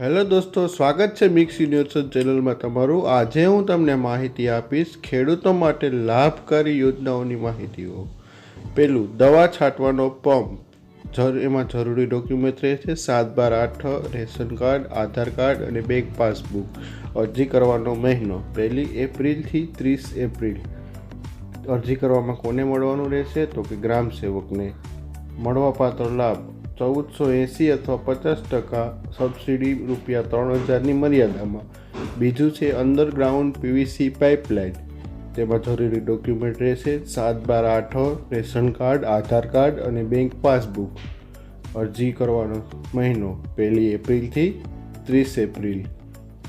Hello દોસ્તો, સ્વાગત છે મિક્સ યુનિવર્સલ ચેનલમાં તમારું. આજે હું તમને માહિતી આપીશ ખેડૂતો માટે લાભકારી યોજનાઓની માહિતીઓ. પેલું, દવા છાંટવાનો પંપ. એમાં જરૂરી ડોક્યુમેન્ટ રહેશે, સાત બાર આઠ, રેશન કાર્ડ, આધાર કાર્ડ અને બેંક પાસબુક. અરજી કરવાનો મહિનો. પહેલી એપ્રિલથી ત્રીસ એપ્રિલ. અરજી કરવામાં કોને મળવાનું રહેશે? તો કે ગ્રામ સેવકને. મળવાપાત્ર લાભ. ચૌદસો એંસી અથવા પચાસ ટકા સબસિડી રૂપિયા ત્રણ હજારની મર્યાદામાં. બીજું છે અંડરગ્રાઉન્ડ પીવીસી પાઇપલાઇન, તેમાં જરૂરી ડોક્યુમેન્ટ રહેશે, સાત બાર આઠ રેશન કાર્ડ, આધાર કાર્ડ અને બેંક પાસબુક. અરજી કરવાનો મહિનો પહેલી એપ્રિલથી ત્રીસ એપ્રિલ.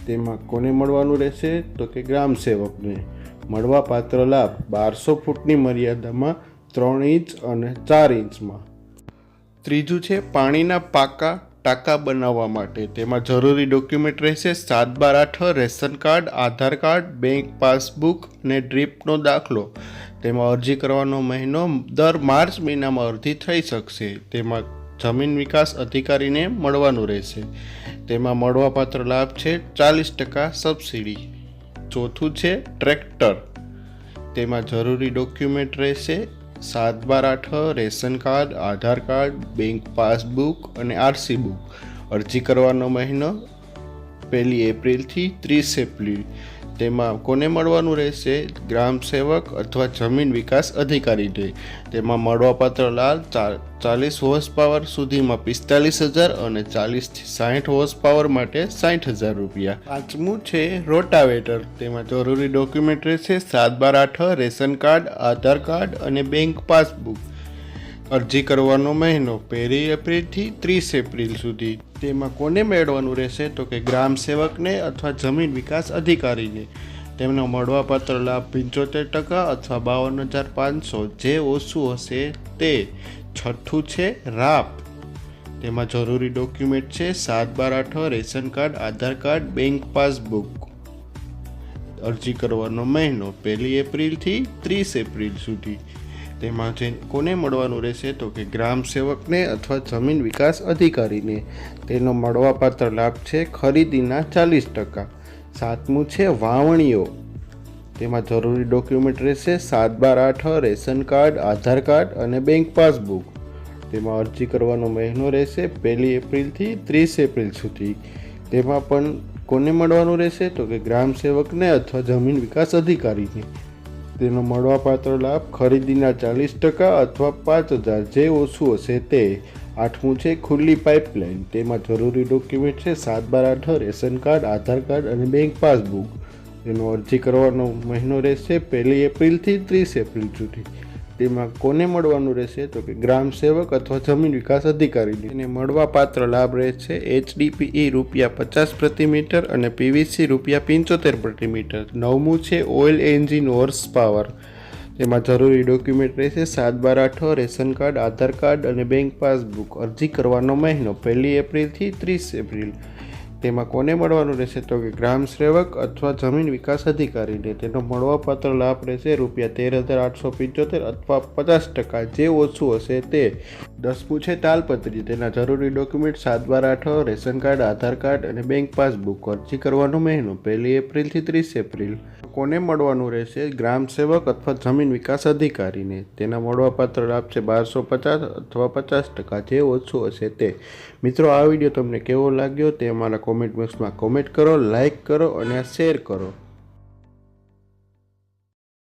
તેમાં કોને મળવાનું રહેશે? તો કે ગ્રામ સેવકને. મળવાપાત્ર લાભ બારસો ફૂટની મર્યાદામાં ત્રણ ઇંચ અને ચાર ઇંચમાં. ત્રીજું છે પાણીના પાકા ટાંકા બનાવવા માટે. તેમાં જરૂરી ડોક્યુમેન્ટ રહેશે સાત બાર આઠ, ration card, Aadhaar card bank passbook અને ડ્રીપનો દાખલો. તેમાં અરજી કરવાનો મહિનો દર માર્ચ મહિનામાં અરજી થઈ શકશે. તેમાં જમીન વિકાસ અધિકારીને મળવાનું રહેશે. તેમાં મળવાપાત્ર લાભ છે ચાલીસ ટકા સબસિડી. ચોથું છે ટ્રેક્ટર. તેમાં જરૂરી ડોક્યુમેન્ટ રહેશે સાત બાર આઠ, ration card, Aadhaar card, bank passbook અને આરસી બુક. અરજી કરવાનો મહિનો પહેલી એપ્રિલથી ત્રીસ એપ્રિલ. તેમાં કોને મળવાનું રહેશે? ગ્રામ સેવક અથવા જમીન વિકાસ અધિકારીને તેમાં મળવાપાત્ર લાલ ચાલીસ હોર્સ પાવર સુધીમાં પિસ્તાલીસ હજાર અને ચાલીસથી સાઠ હોર્સ પાવર માટે સાઠ હજાર રૂપિયા. પાંચમું છે રોટાવેટર. તેમાં જરૂરી ડોક્યુમેન્ટ રહેશે સાત બાર આઠ, રેશન કાર્ડ, આધાર કાર્ડ અને બેંક પાસબુક અરજી કરવાનો મહિનો પહેલી એપ્રિલથી ત્રીસ એપ્રિલ સુધી. તેમાં કોને મેળવવાનું રહેશે? તો કે ગ્રામ સેવકને અથવા જમીન વિકાસ અધિકારીને. તેમનો મળવાપાત્ર લાભ પંચોતેર ટકા અથવા બાવન હજાર પાંચસો જે ઓછું હશે તે. છઠ્ઠું છે રાપ. તેમાં જરૂરી ડોક્યુમેન્ટ છે સાત બાર આઠ, ration card, Aadhaar card bank passbook અરજી કરવાનો મહિનો પહેલી એપ્રિલથી ત્રીસ એપ્રિલ સુધી. તેમાં જે કોને મળવાનું રહેશે તો કે ગ્રામ સેવકને અથવા જમીન વિકાસ અધિકારીને. તેનો મળવાપાત્ર લાભ છે ખરીદીના ચાલીસ ટકા. સાતમું છે વાવણીઓ. તેમાં જરૂરી ડોક્યુમેન્ટ રહેશે સાત બાર આઠ, રેશન કાર્ડ, આધાર કાર્ડ અને બેંક પાસબુક તેમાં અરજી કરવાનો મહિનો રહેશે પહેલી એપ્રિલથી ત્રીસ એપ્રિલ સુધી. તેમાં પણ કોને મળવાનું રહેશે? તો કે ગ્રામ સેવકને અથવા જમીન વિકાસ અધિકારીને. તેનો મળવાપાત્ર લાભ ખરીદીના ચાલીસ ટકા અથવા પાંચ હજાર જે ઓછું હશે તે. આઠમું છે ખુલ્લી પાઇપલાઇન તેમાં જરૂરી ડોક્યુમેન્ટ છે સાત બાર આઠ, રેશન કાર્ડ, આધાર કાર્ડ અને બેંક પાસબુક તેનો અરજી કરવાનો મહિનો રહેશે પહેલી એપ્રિલથી ત્રીસ એપ્રિલ સુધી. તેમાં કોને મળવાનું રહેશે? તો કે ગ્રામ સેવક અથવા જમીન વિકાસ અધિકારીને. એને મળવાપાત્ર લાભ રહેશે એચડીપીઈ રૂપિયા પચાસ પ્રતિ મીટર અને પીવીસી રૂપિયા પંચોતેર પ્રતિ મીટર. નવમું છે ઓઇલ એન્જિન હોર્સ પાવર. તેમાં જરૂરી ડોક્યુમેન્ટ રહેશે સાત બાર આઠ રેશન કાર્ડ, આધાર કાર્ડ અને બેંક પાસબુક. અરજી કરવાનો મહિનો પહેલી એપ્રિલથી ત્રીસ એપ્રિલ. તેમાં કોને મળવાનું રહેશે તો કે ગ્રામ સેવક અથવા જમીન વિકાસ અધિકારીને તેનો મળવાપાત્ર લાભ રહેશે રૂપિયા તેર હજાર આઠસો પંચોતેર અથવા પચાસ ટકા જે ઓછું હશે તે. દસમું છે તાલપત્રી, તેના જરૂરી ડોક્યુમેન્ટ સાત બાર આઠ, રેશન કાર્ડ, આધાર કાર્ડ અને બેંક પાસબુક અરજી કરવાનો મહિનો પહેલી એપ્રિલથી ત્રીસ એપ્રિલ. કોને મળવાનું રહેશે. ગ્રામ સેવક અથવા જમીન વિકાસ અધિકારીને તેના મળવાપાત્ર લાભ છે બારસો પચાસ અથવા પચાસ ટકા જે ઓછું હશે તે. મિત્રો, આ વીડિયો તમને કેવો લાગ્યો તે અમારા કોમેન્ટ બોક્સમાં કોમેન્ટ કરો લાઇક કરો અને શેર કરો.